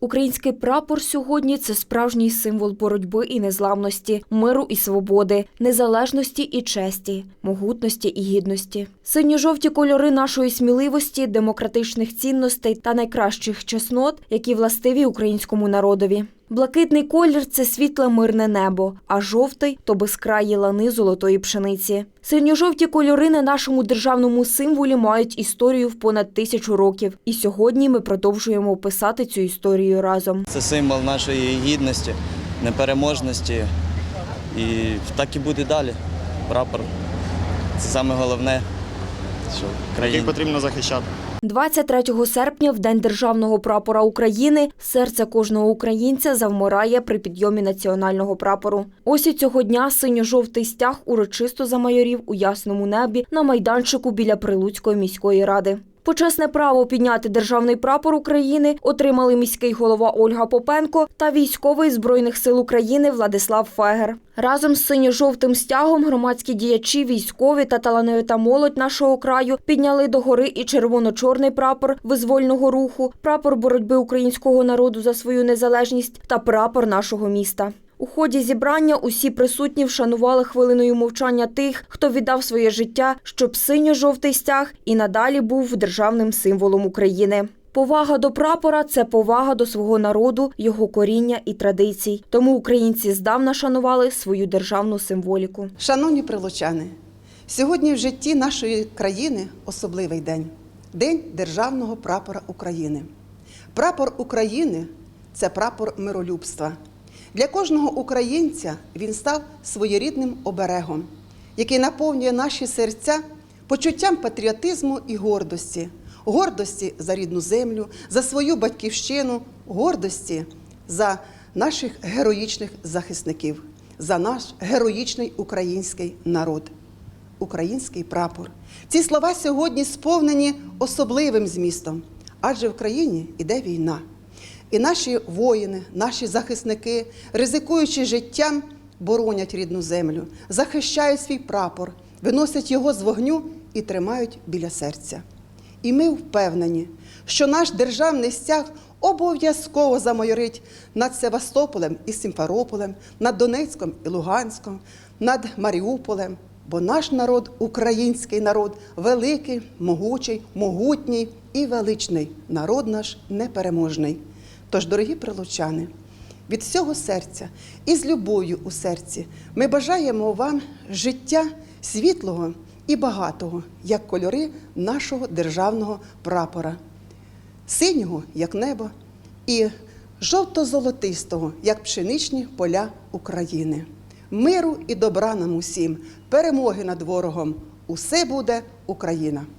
Український прапор сьогодні це справжній символ боротьби і незламності, миру і свободи, незалежності і честі, могутності і гідності. Синьо-жовті кольори нашої сміливості, демократичних цінностей та найкращих чеснот, які властиві українському народові. Блакитний колір це світле мирне небо, а жовтий то безкраї лани золотої пшениці. Синьо-жовті кольори на нашому державному символі мають історію в понад тисячу років. І сьогодні ми продовжуємо описати цю історію разом. Це символ нашої гідності, непереможності. І так і буде далі. Прапор. Це саме головне, що який потрібно захищати. 23 серпня, в день державного прапора України, серце кожного українця завмирає при підйомі національного прапору. Ось і цього дня синьо-жовтий стяг урочисто замайорів у ясному небі на майданчику біля Прилуцької міської ради. Почесне право підняти державний прапор України отримали міський голова Ольга Попенко та військовий збройних сил України Владислав Фегер. Разом з синьо-жовтим стягом громадські діячі, військові та талановита молодь нашого краю підняли до гори і червоно-чорний прапор визвольного руху, прапор боротьби українського народу за свою незалежність та прапор нашого міста. У ході зібрання усі присутні вшанували хвилиною мовчання тих, хто віддав своє життя, щоб синьо-жовтий стяг і надалі був державним символом України. Повага до прапора це повага до свого народу, його коріння і традицій. Тому українці здавна шанували свою державну символіку. Шановні прилучани, сьогодні в житті нашої країни особливий день День Державного прапора України. Прапор України це прапор миролюбства. Для кожного українця він став своєрідним оберегом, який наповнює наші серця почуттям патріотизму і гордості, гордості за рідну землю, за свою батьківщину, гордості за наших героїчних захисників, за наш героїчний український народ, український прапор. Ці слова сьогодні сповнені особливим змістом, адже в країні іде війна. І наші воїни, наші захисники, ризикуючи життям, боронять рідну землю, захищають свій прапор, виносять його з вогню і тримають біля серця. І ми впевнені, що наш державний стяг обов'язково замайорить над Севастополем і Сімферополем, над Донецьком і Луганськом, над Маріуполем. Бо наш народ, український народ, великий, могучий, могутній і величний. Народ наш непереможний. Тож, дорогі прилучани, від всього серця і з любов'ю у серці ми бажаємо вам життя світлого і багатого, як кольори нашого державного прапора, синього, як небо, і жовто-золотистого, як пшеничні поля України. Миру і добра нам усім, перемоги над ворогом. Усе буде Україна!